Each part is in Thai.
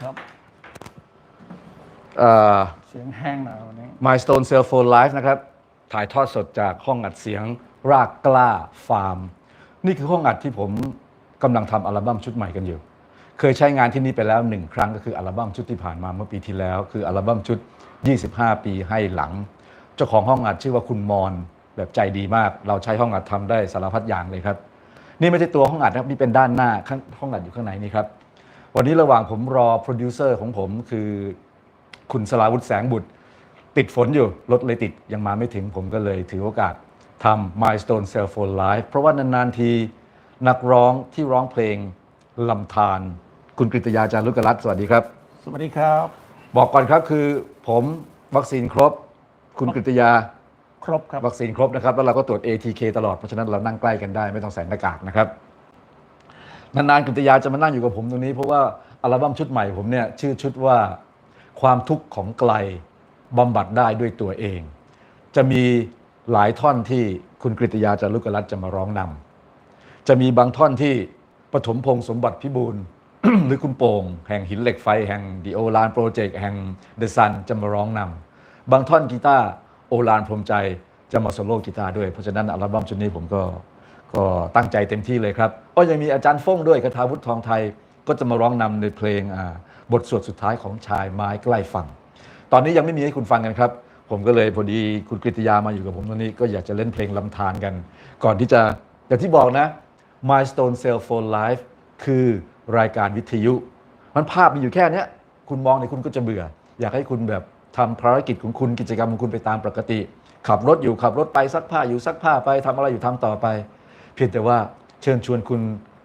ครับเอ่อเสียงแห้งหน่อยวันนี้ Milestone Cell Phone Live นะครับ ถ่ายทอดสดจากห้องอัดเสียงรากกล้าฟาร์ม นี่คือห้องอัดที่ผมกำลังทำอัลบั้มชุดใหม่กันอยู่ เคยใช้งานที่นี่ไปแล้วหนึ่งครั้งก็คืออัลบั้มชุดที่ผ่านมาเมื่อปีที่แล้ว คืออัลบั้มชุด 25 ปีให้หลัง เจ้าของห้องอัดชื่อว่าคุณมอนแบบใจดีมาก เราใช้ห้องอัดทำได้สารพัดอย่างเลยครับ นี่ไม่ใช่ตัวห้องอัดนะครับนี่เป็นด้านหน้าข้างห้องอัดอยู่ข้างในนี่ครับ วันนี้ระหว่างผมรอโปรดิวเซอร์ของผมคือคุณสลาวุฒิแสงบุตร ติดฝนอยู่ รถเลยติด ยังมาไม่ถึงผมก็เลยถือโอกาสทำ Milestone Cell Phone Live เพราะว่านาน ๆ ทีนักร้องที่ร้องเพลงลำธารคุณกฤตยาจารุกรัตน์สวัสดีครับ สวัสดีครับ บอกก่อนครับคือผมวัคซีนครบ คุณกฤตยาครบครับ วัคซีนครบนะครับ แล้วเราก็ตรวจ ATK ตลอด เพราะฉะนั้นเรานั่งใกล้กันได้ไม่ต้องใส่หน้ากากนะครับ นานๆกฤตยาจะมานั่งอยู่กับผมตรงนี้ เพราะว่าอัลบั้มชุดใหม่ผมเนี่ยชื่อชุดว่าความทุกข์ของไกลบำบัดได้ด้วยตัวเอง จะมีหลายท่อนที่คุณกฤตยาจารุกรัตจะมาร้องนำจะมีบางท่อนที่ปฐมพงษ์สมบัติพิบูลหรือคุณโป่ง แห่งหินเหล็กไฟ แห่งดีโอลานโปรเจกต์แห่งเดอะซันจะมาร้องนำบางท่อนกีตาร์โอลานพรมใจจะมาโซโล่กีตาร์ด้วย เพราะฉะนั้นอัลบั้มชุดนี้ผมก็ ก็ตั้งใจเต็มที่เลยครับก็ยังมีอาจารย์ฟ้งด้วยคาถาวุฒิทองไทย ก็จะมาร้องนำในเพลงบทสวดสุดท้ายของชายไม้ใกล้ฝั่ง ตอนนี้ยังไม่มีให้คุณฟังกันครับ ผมก็เลยพอดีคุณกฤตยามาอยู่กับผมตรงนี้ก็อยากจะเล่นเพลงลำธารกัน ก่อนที่จะอย่างที่บอกนะ Milestone Cell Phone Live คือรายการวิทยุ มันภาพมีอยู่แค่นี้คุณมองในยคุณก็จะเบื่อ อยากให้คุณแบบทำภารกิจของคุณกิจกรรมของคุณไปตามปกติ ขับรถอยู่ขับรถไปซักผ้าอยู่ซักผ้าไปทำอะไรอยู่ทำต่อไป เพียงแต่ว่าเชิญชวนคุณ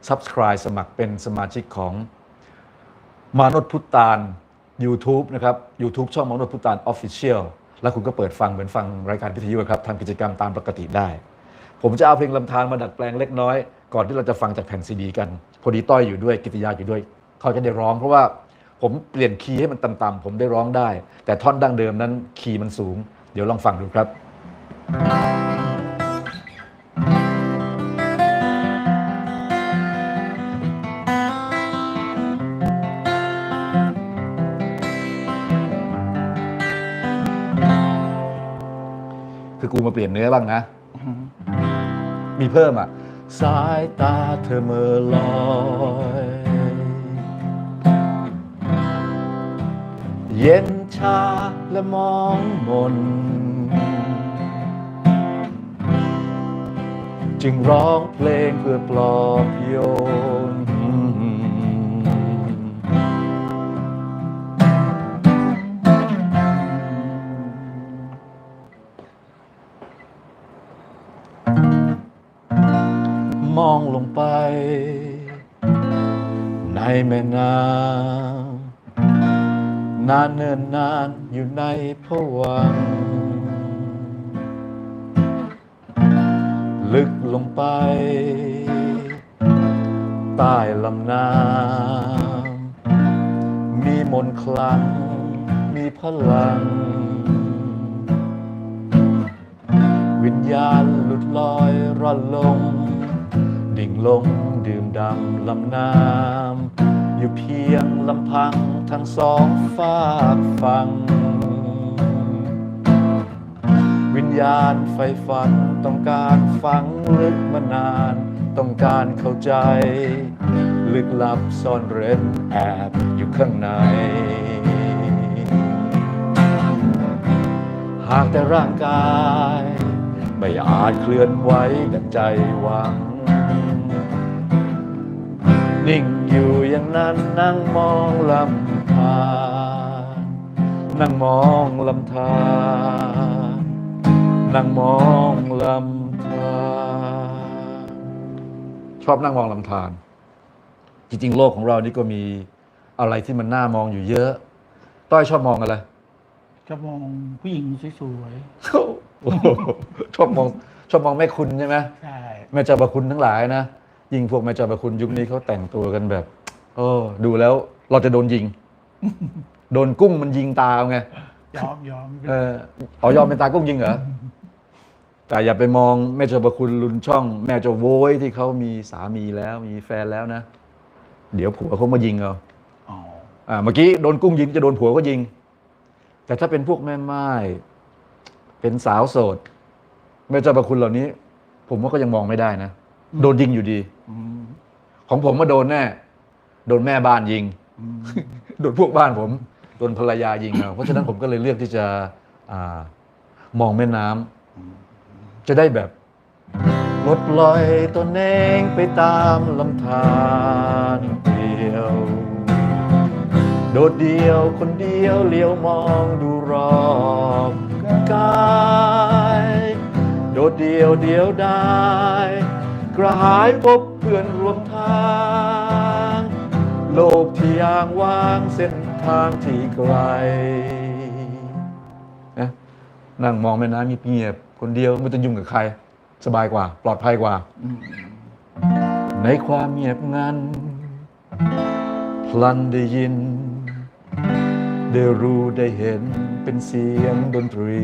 subscribe สมัครเป็นสมาชิกของมานดพุตาน YouTube นะครับ YouTube ช่องมานดพุตาน Official แล้วคุณก็เปิดฟังเหมือนฟังรายการวิทยุครับทำกิจกรรมตามปกติได้ ผมจะเอาเพลงลำธารมาดัดแปลงเล็กน้อย ก่อนที่เราจะฟังจากแผ่นซีดีกันพอดีต้อยอยู่ด้วยกิติยาอยู่ด้วย เขาจะได้ร้องเพราะว่าผมเปลี่ยนคีย์ให้มันต่ำๆผมได้ร้องได้ แต่ท่อนดั้งเดิมนั้นคีย์มันสูง เดี๋ยวลองฟังดูครับ คือกูมาเปลี่ยนเนื้อบ้างนะ มีเพิ่มอะ สายตาเธอเมื่อลอยเย็นชาและมองมน จึงร้องเพลงเพื่อปลอบโยน แม่น้ำนานเนินนานอยู่ในผวัง ลึกลงไป ใต้ลำน้ำมีมนคลัง มีพลัง วิญญาณหลุดลอยร่อนลง ดิ่งลง ดื่มดำลำน้ำอยู่เพียงลำพังทั้งสองฝากฟังวิญญาณไฟฝันต้องการฝังลึกมานาน ต้องการเข้าใจ ลึกลับซ่อนเร้นแอบอยู่ข้างใน หากแต่ร่างกาย ไม่อาจเคลื่อนไหวดังใจหวัง นิ่งอยู่อย่างนั้นนั่งมองลำธารนั่งมองลำธารนั่งมองลำธารชอบนั่งมองลำธารจริงๆ โลกของเรานี่ก็มีอะไรที่มันน่ามองอยู่เยอะ ต้อยชอบมองอะไรจะมองผู้หญิงสวยโอ้โหชอบมองชอบมองแม่คุณใช่ไหมๆใช่ แม่เจ้าประคุณทั้งหลายนะ ยิ่งพวกแม่เจ้าประคุณยุคนี้เขาแต่งตัวกันแบบโอ้ดูแล้วเราจะโดนยิง โดนกุ้งมันยิงตาเอาไงยอมยอมเออเอายอมเป็นตากุ้งยิงเหรอแต่อย่าไปมองแม่เจ้าประคุณรุนช่อง แม่เจ้าโว้ยที่เขามีสามีแล้วมีแฟนแล้วนะ เดี๋ยวผัวเขามายิงเอาอ๋ออ่าเมื่อกี้โดนกุ้งยิงจะโดนผัวก็ยิง แต่ถ้าเป็นพวกแม่ไม้เป็นสาวโสดไม่เจ้าประคุณเหล่านี้ ผมว่าก็ยังมองไม่ได้นะ โดนยิงอยู่ดีอืม ของผมมาโดนแน่ โดนแม่บ้านยิงอืมโดนพวกบ้านผม โดนภรรยายิงเอาเพราะฉะนั้นผมก็เลยเลือกที่จะอามองแม่น้ำจะได้แบบลดปล่อยตนเองไปตามลำธารเดียว โดดเดียวคนเดียวเลี้ยวมองดูรอบกายโดดเดียวเดียวได้ กระหายพบเพื่อนร่วมทาง โลกที่ยางว่างเส้นทางที่ไกลนะนั่งมองแม่น้ำเงียบคนเดียวไม่ต้องยุ่งกับใคร สบายกว่า ปลอดภัยกว่า ในความเงียบงันพลันได้ยิน ได้รู้ได้เห็นเป็นเสียงดนตรี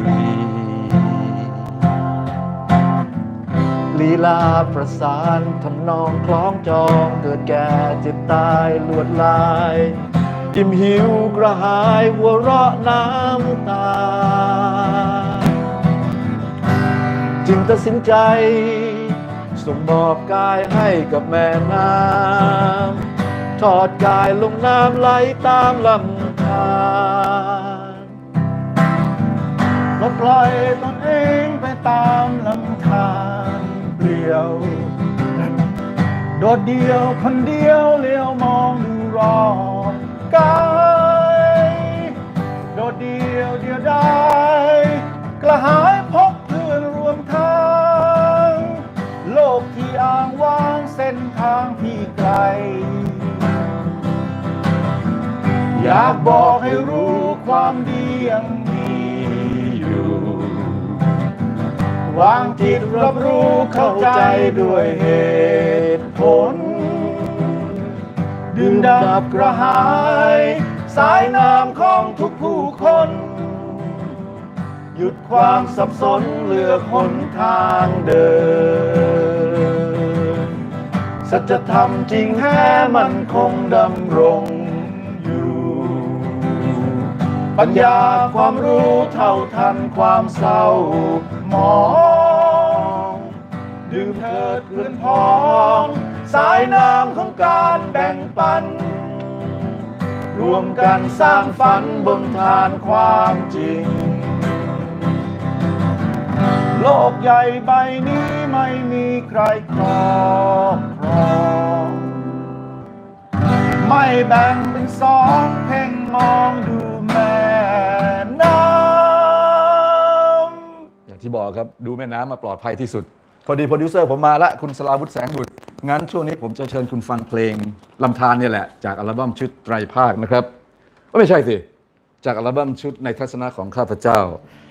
ลีลาประสานทำนองคล้องจองเกิดแก่เจ็บตายลวดลาย อิ่มหิวกระหายหัวเราะน้ำตา จึงตัดสินใจส่งมอบกายให้กับแม่น้ำทอดกายลงน้ำไหลตามลำธารลดปล่อยตนเองไปตามลำธาร เปลี่ยว โดดเดียวคนเดียวเลี้ยวมองดูรอบกายโดดเดียวเดียวได้ กระหายพบเพื่อนรวมทาง โลกที่อ้างว้างเส้นทางที่ไกล อยากบอกให้รู้ความดียัง วางจิตรับรู้เข้าใจด้วยเหตุผล ดื่มดับกระหาย สายน้ำของทุกผู้คน หยุดความสับสนเลือกหนทางเดิน สัจธรรมจริงแท้มันคงดำรง ปัญญาความรู้เท่าทันความเศร้าหมองดื่มเถิดเพื่อนพ้อง สายน้ำของการแบ่งปัน รวมกันสร้างฝันบนทานความจริง โลกใหญ่ใบนี้ไม่มีใครครอบครองไม่แบ่งเป็นสองเพ่งมองดูแม่ ที่บอกครับดูแม่น้ำมาปลอดภัยที่สุดพอดีโปรดิวเซอร์ผมมาละคุณสลาวุฒิแสงบุตรงั้นช่วงนี้ผมจะเชิญคุณฟังเพลงลำธารเนี่ยแหละ จากอัลบั้มชุดไตรภาคนะครับก็ไม่ใช่สิ จากอัลบั้มชุดในทัศนะของข้าพเจ้า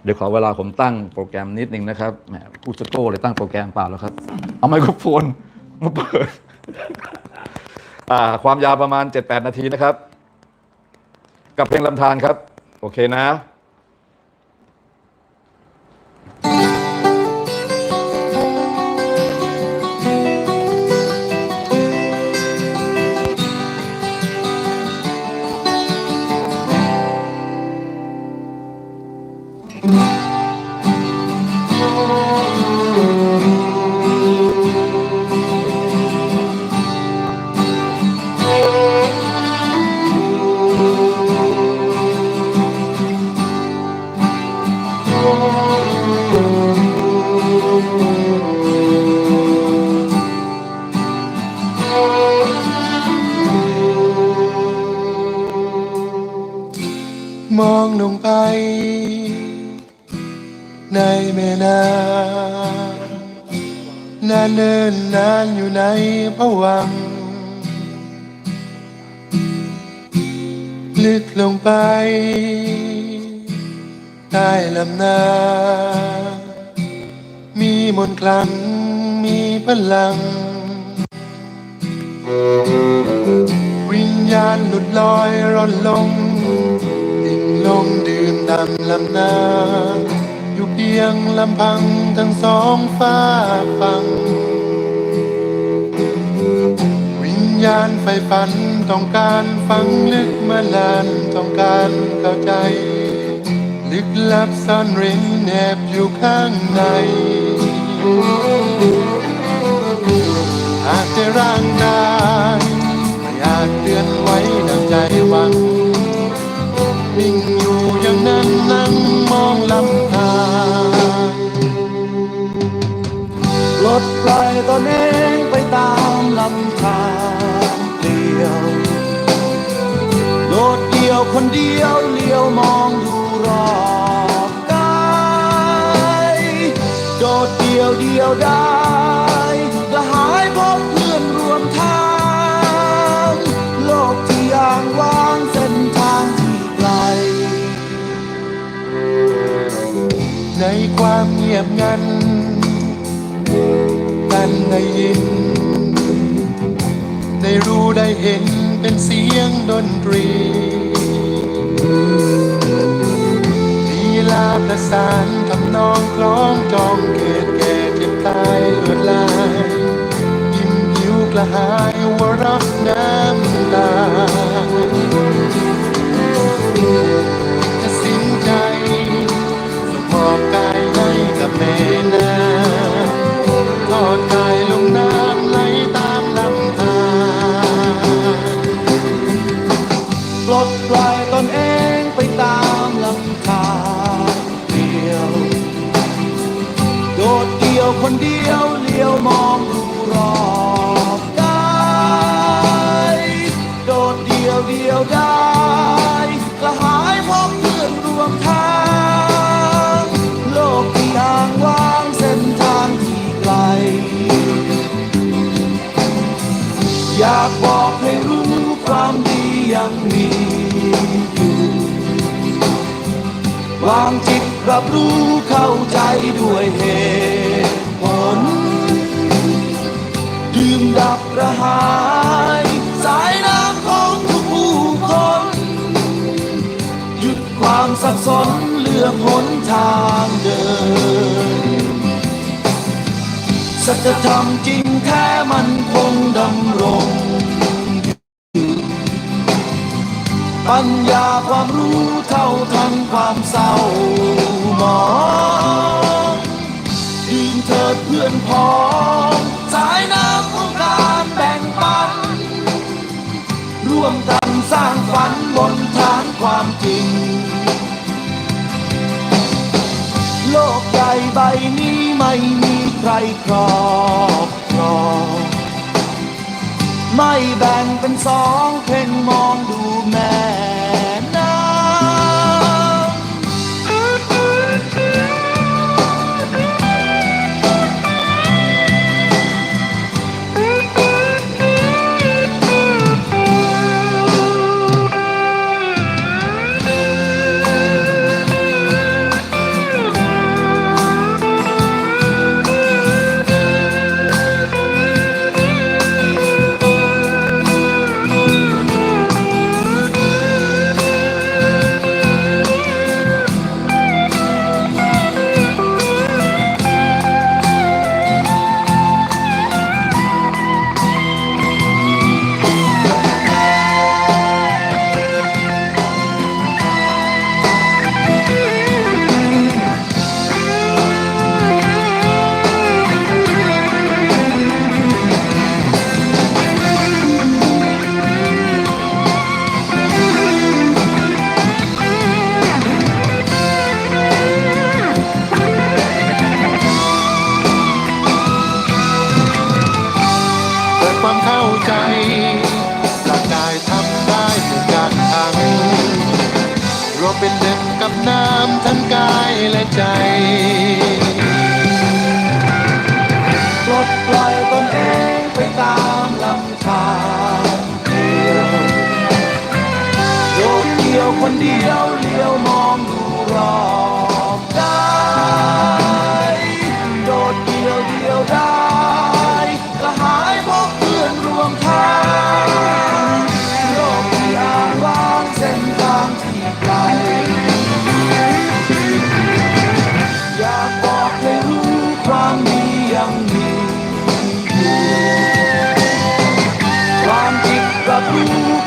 เดี๋ยวขอเวลาผมตั้งโปรแกรมนิดนึงนะครับแหมพูดจโก้เลยตั้งโปรแกรมเปล่าแล้วครับ เอาไมโครโฟนมาเปิดความยาวประมาณ 7-8 นาทีนะครับ กับเพลงลำธารครับ โอเคนะ ลึกลงไป ใต้ลำนามีมนต์คลังมีพลัง วิญญาณหลุดลอยร่อนลงดิ่งลงดื่มดำลำนาอยู่เพียงลำพังทั้งสองฟ้าฟัง วิญญาณไฟฝัน ต้องการฟังลึกมานานต้องการเข้าใจ ลึกลับซ่อนเร้นแนบอยู่ข้างใน หากจะร่างกายไม่อาจเตือนไว้ดังใจหวังนิ่งอยู่อย่างนั้นนั่งมองลำธารลดปล่อยตนเองไปตามลำธาร คนเดียวเลี้ยวมองดูรอบกายโดดเดียวเดียวได้กระหายพบเพื่อนรวมทางโลกที่ย่างว่างเส้นทางที่ไกล ในความเงียบงันกันได้ยิน ได้รู้ได้เห็นเป็นเสียงดนตรี ลีลาประสานทำนองคล้องจองเกิดแก่เจ็บตายเลือดลายยิ้มหิวกระหายว่ารักน้ำตาจะสิ้นใจมอบกายให้กับแม่นาทอดกายลงน้ำ บอกให้รู้ความดียังมีอยู่วางจิตรับรู้เข้าใจด้วยเหตุผลดื่มดับกระหาย สายน้ำของทุกผู้คน หยุดความสับสนเลือกหนทางเดิน สัจธรรมจริงแท้มันคงดำรง ปัญญาความรู้เท่าทันความเศร้าหมองดื่มเถิดเพื่อนพ้องสายน้ำของการแบ่งปัน ร่วมกันสร้างฝันบนฐานความจริง โลกใหญ่ใบนี้ไม่มีใครครอง ไม่แบ่งเป็นสองเพ่งมองดูแม่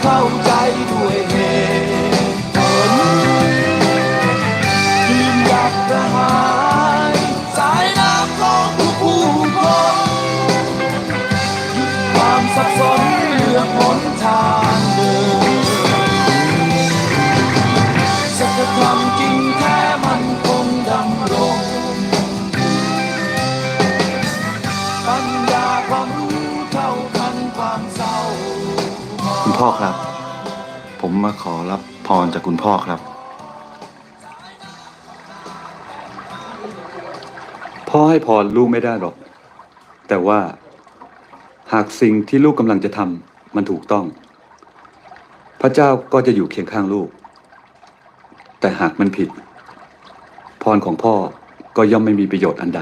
Oh. พ่อครับ ผมมาขอรับพรจากคุณพ่อครับ พ่อให้พรลูกไม่ได้หรอก แต่ว่า หากสิ่งที่ลูกกำลังจะทำมันถูกต้อง พระเจ้าก็จะอยู่เคียงข้างลูก แต่หากมันผิด พรของพ่อก็ย่อมไม่มีประโยชน์อันใด